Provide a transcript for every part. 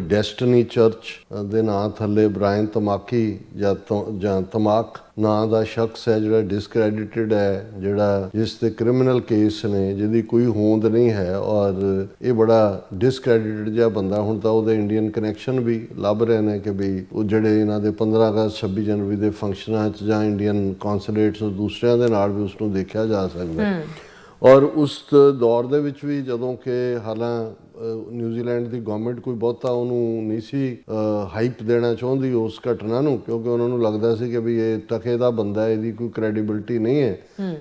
Destiny church ਦੇ ਨਾਂ ਥੱਲੇ ਬ੍ਰਾਇਨ ਤਮਾਕੀ ਜਾਂ ਜਾਂ ਤਮਾਕ ਨਾਂ ਦਾ ਸ਼ਖਸ ਹੈ ਜਿਹੜਾ ਡਿਸਕ੍ਰੈਡਿਟਡ ਹੈ ਜਿਹੜਾ ਜਿਸ ਤੇ ਕ੍ਰਿਮੀਨਲ ਕੇਸ ਨੇ ਜਿਹਦੀ ਕੋਈ ਹੋਂਦ ਨਹੀਂ ਹੈ ਔਰ ਇਹ ਬੜਾ ਡਿਸਕ੍ਰੈਡਿਟਡ ਜਿਹਾ ਬੰਦਾ। ਹੁਣ ਤਾਂ ਉਹਦੇ ਇੰਡੀਅਨ ਕਨੈਕਸ਼ਨ ਵੀ ਲੱਭ ਰਹੇ ਨੇ ਕਿ ਵੀ ਉਹ ਜਿਹੜੇ ਇਹਨਾਂ ਦੇ 15 ਅਗਸਤ 26 ਜਨਵਰੀ ਦੇ ਫੰਕਸ਼ਨਾਂ 'ਚ ਜਾਂ ਇੰਡੀਅਨ ਕੌਂਸੂਲੇਟਸ ਦੂਸਰਿਆਂ ਦੇ ਨਾਲ ਵੀ ਉਸ ਨੂੰ ਦੇਖਿਆ ਜਾ ਸਕਦਾ। ਹੈ। ਔਰ ਉਸ ਦੌਰ ਦੇ ਵਿੱਚ ਵੀ ਜਦੋਂ ਕਿ ਹਾਲਾਂ ਨਿਊਜ਼ੀਲੈਂਡ ਦੀ ਗਵਰਨਮੈਂਟ ਕੋਈ ਬਹੁਤਾ ਉਹਨੂੰ ਨਹੀਂ ਸੀ ਹਾਈਪ ਦੇਣਾ ਚਾਹੁੰਦੀ ਉਸ ਘਟਨਾ ਨੂੰ ਕਿਉਂਕਿ ਉਹਨਾਂ ਨੂੰ ਲੱਗਦਾ ਸੀ ਕਿ ਵੀ ਇਹ ਤਖੇ ਦਾ ਬੰਦਾ ਇਹਦੀ ਕੋਈ ਕ੍ਰੈਡੀਬਿਲਟੀ ਨਹੀਂ ਹੈ।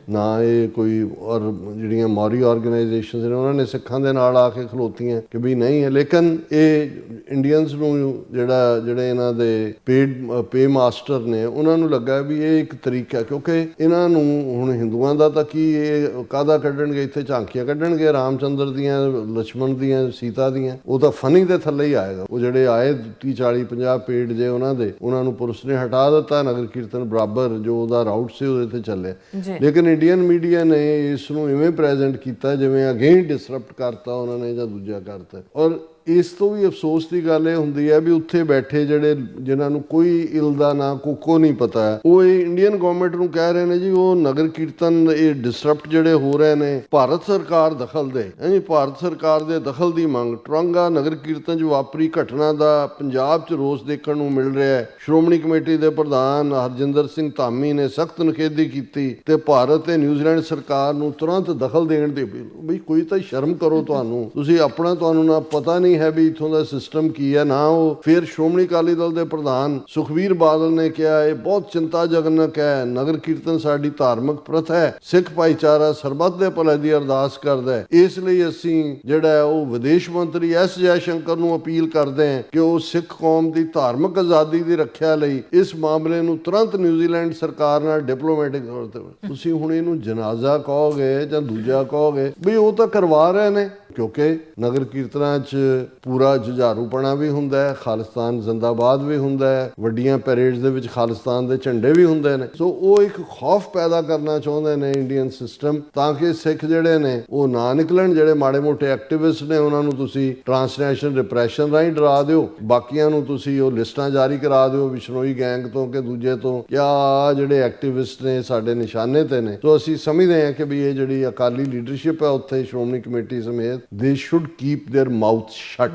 ਨਾ ਇਹ ਕੋਈ ਔਰ ਜਿਹੜੀਆਂ ਮੌਰੀ ਆਰਗੇਨਾਈਜੇਸ਼ਨਸ ਨੇ ਉਹਨਾਂ ਨੇ ਸਿੱਖਾਂ ਦੇ ਨਾਲ ਆ ਕੇ ਖਲੋਤੀਆਂ ਕਿ ਵੀ ਨਹੀਂ ਹੈ। ਲੇਕਿਨ ਇਹ ਇੰਡੀਅਨਸ ਨੂੰ ਜਿਹੜਾ ਜਿਹੜੇ ਇਹਨਾਂ ਦੇ ਪੇਡ ਪੇ ਮਾਸਟਰ ਨੇ ਉਹਨਾਂ ਨੂੰ ਲੱਗਾ ਵੀ ਇਹ ਇੱਕ ਤਰੀਕਾ ਕਿਉਂਕਿ ਇਹਨਾਂ ਨੂੰ ਹੁਣ ਹਿੰਦੂਆਂ ਦਾ ਤਾਂ ਕੀ ਇਹ ਕਾਦਾ ਕੱਢਣਗੇ? ਇੱਥੇ ਝਾਂਕੀਆਂ ਕੱਢਣਗੇ ਰਾਮਚੰਦਰ ਦੀਆਂ ਲక్ష్మణ ਦੀਆਂ ਸੀਤਾ ਦੀਆਂ ਉਹ ਤਾਂ ਫਨੀ ਦੇ ਥੱਲੇ ਹੀ ਆਏਗਾ। ਉਹ ਜਿਹੜੇ ਆਏ 30 40 50 ਪੇਡ ਜੇ ਉਹਨਾਂ ਦੇ ਉਹਨਾਂ ਨੂੰ ਪੁਲਿਸ ਨੇ ਹਟਾ ਦਿੱਤਾ ਨਗਰ ਕੀਰਤਨ ਬਰਾਬਰ ਜੋ ਉਹਦਾ ਰਾਊਟ ਸੀ ਉਹਦੇ ਤੇ ਚੱਲਿਆ। ਲੇਕਿਨ ਇੰਡੀਅਨ ਮੀਡੀਆ ਨੇ ਇਸ ਨੂੰ ਇਵੇਂ ਪ੍ਰੈਜ਼ੈਂਟ ਕੀਤਾ ਜਿਵੇਂ ਅਗੇਨ ਡਿਸਰਪਟ ਕਰਤਾ ਉਹਨਾਂ ਨੇ ਜਾਂ ਦੂਜਾ ਕਰਤਾ। ਔਰ ਇਸ ਤੋਂ ਵੀ ਅਫਸੋਸ ਦੀ ਗੱਲ ਇਹ ਹੁੰਦੀ ਹੈ ਵੀ ਉੱਥੇ ਬੈਠੇ ਜਿਹੜੇ ਜਿਨ੍ਹਾਂ ਨੂੰ ਕੋਈ ਇਲ ਦਾ ਨਾ ਕੋਕੋ ਨਹੀਂ ਪਤਾ ਉਹ ਇਹ ਇੰਡੀਅਨ ਗਵਰਨਮੈਂਟ ਨੂੰ ਕਹਿ ਰਹੇ ਨੇ ਜੀ, ਉਹ ਨਗਰ ਕੀਰਤਨ ਇਹ ਡਿਸਰਪਟ ਜਿਹੜੇ ਹੋ ਰਹੇ ਨੇ, ਭਾਰਤ ਸਰਕਾਰ ਦਖਲ ਦੇ ਹਾਂਜੀ ਭਾਰਤ ਸਰਕਾਰ ਦੇ ਦਖਲ ਦੀ ਮੰਗ, ਟਰੰਗਾ ਨਗਰ ਕੀਰਤਨ 'ਚ ਵਾਪਰੀ ਘਟਨਾ ਦਾ ਪੰਜਾਬ 'ਚ ਰੋਸ ਦੇਖਣ ਨੂੰ ਮਿਲ ਰਿਹਾ ਹੈ। ਸ਼੍ਰੋਮਣੀ ਕਮੇਟੀ ਦੇ ਪ੍ਰਧਾਨ ਹਰਜਿੰਦਰ ਸਿੰਘ ਧਾਮੀ ਨੇ ਸਖਤ ਨਿਖੇਧੀ ਕੀਤੀ ਤੇ ਭਾਰਤ ਤੇ ਨਿਊਜ਼ੀਲੈਂਡ ਸਰਕਾਰ ਨੂੰ ਤੁਰੰਤ ਦਖਲ ਦੇਣ ਦੀ ਅਪੀਲ, ਬਈ ਕੋਈ ਤਾਂ ਸ਼ਰਮ ਕਰੋ ਤੁਹਾਨੂੰ, ਤੁਸੀਂ ਆਪਣਾ ਤੁਹਾਨੂੰ ਨਾ ਪਤਾ ਨਹੀਂ ਹੈ ਵੀ ਇਥੋਂ ਦਾ ਸਿਸਟਮ ਕੀ ਹੈ? ਨਾ ਉਹ ਫਿਰ ਸ਼੍ਰੋਮਣੀ ਅਕਾਲੀ ਦਲ ਦੇ ਪ੍ਰਧਾਨ ਸੁਖਵੀਰ ਬਾਦਲ ਨੇ ਕਿਹਾ, ਇਹ ਬਹੁਤ ਚਿੰਤਾਜਨਕ ਹੈ। ਨਗਰ ਕੀਰਤਨ ਸਾਡੀ ਧਾਰਮਿਕ ਪ੍ਰਥਾ ਹੈ, ਸਿੱਖ ਭਾਈਚਾਰਾ ਸਰਬੱਤ ਦੇ ਭਲੇ ਦੀ ਅਰਦਾਸ ਕਰਦਾ ਹੈ। ਇਸ ਲਈ ਅਸੀਂ ਜਿਹੜਾ ਉਹ ਵਿਦੇਸ਼ ਮੰਤਰੀ ਐਸ ਜੈ ਸ਼ੰਕਰ ਨੂੰ ਅਪੀਲ ਕਰਦੇ ਹਾਂ ਕਿ ਉਹ ਸਿੱਖ ਕੌਮ ਦੀ ਧਾਰਮਿਕ ਆਜ਼ਾਦੀ ਦੀ ਰੱਖਿਆ ਲਈ ਇਸ ਮਾਮਲੇ ਨੂੰ ਤੁਰੰਤ ਨਿਊਜ਼ੀਲੈਂਡ ਸਰਕਾਰ ਨਾਲ ਡਿਪਲੋਮੈਟਿਕ ਤੌਰ ਤੇ ਤੁਸੀਂ ਹੁਣ ਇਹਨੂੰ ਜਨਾਜ਼ਾ ਕਹੋਗੇ ਜਾਂ ਦੂਜਾ ਕਹੋਗੇ, ਵੀ ਉਹ ਤਾਂ ਕਰਵਾ ਰਹੇ ਨੇ, ਕਿਉਂਕਿ ਨਗਰ ਕੀਰਤਨਾਂ 'ਚ ਪੂਰਾ ਜੁਝਾਰੂਪਣਾ ਵੀ ਹੁੰਦਾ ਹੈ ਖਾਲਿਸਤਾਨ ਜ਼ਿੰਦਾਬਾਦ ਵੀ ਹੁੰਦਾ ਹੈ ਵੱਡੀਆਂ ਪੈਰੇਡਸ ਦੇ ਵਿੱਚ ਖਾਲਿਸਤਾਨ ਦੇ ਝੰਡੇ ਵੀ ਹੁੰਦੇ ਨੇ ਸੋ ਉਹ ਇੱਕ ਖੌਫ ਪੈਦਾ ਕਰਨਾ ਚਾਹੁੰਦੇ ਨੇ ਇੰਡੀਅਨ ਸਿਸਟਮ ਤਾਂ ਕਿ ਸਿੱਖ ਜਿਹੜੇ ਨੇ ਉਹ ਨਾ ਨਿਕਲਣ ਜਿਹੜੇ ਮਾੜੇ ਮੋਟੇ ਐਕਟਿਵਿਸਟ ਨੇ ਉਹਨਾਂ ਨੂੰ ਤੁਸੀਂ ਟ੍ਰਾਂਸਨੈਸ਼ਨਲ ਰਿਪਰੈਸ਼ਨ ਰਾਹੀਂ ਡਰਾ ਦਿਓ ਬਾਕੀਆਂ ਨੂੰ ਤੁਸੀਂ ਉਹ ਲਿਸਟਾਂ ਜਾਰੀ ਕਰਾ ਦਿਓ ਵਿਸ਼ਨੋਈ ਗੈਂਗ ਤੋਂ ਕਿ ਦੂਜੇ ਤੋਂ ਕਿ ਆਹ ਜਿਹੜੇ ਐਕਟਿਵਿਸਟ ਨੇ ਸਾਡੇ ਨਿਸ਼ਾਨੇ ਤੇ ਨੇ ਸੋ ਅਸੀਂ ਸਮਝਦੇ ਹਾਂ ਕਿ ਵੀ ਇਹ ਜਿਹੜੀ ਅਕਾਲੀ ਲੀਡਰਸ਼ਿਪ ਹੈ ਉੱਥੇ ਸ਼੍ਰੋਮਣੀ ਕਮੇਟੀ ਸਮੇਤ ਦੇ ਸ਼ੁੱਡ ਕੀਪ देयर ਮਾਊਥ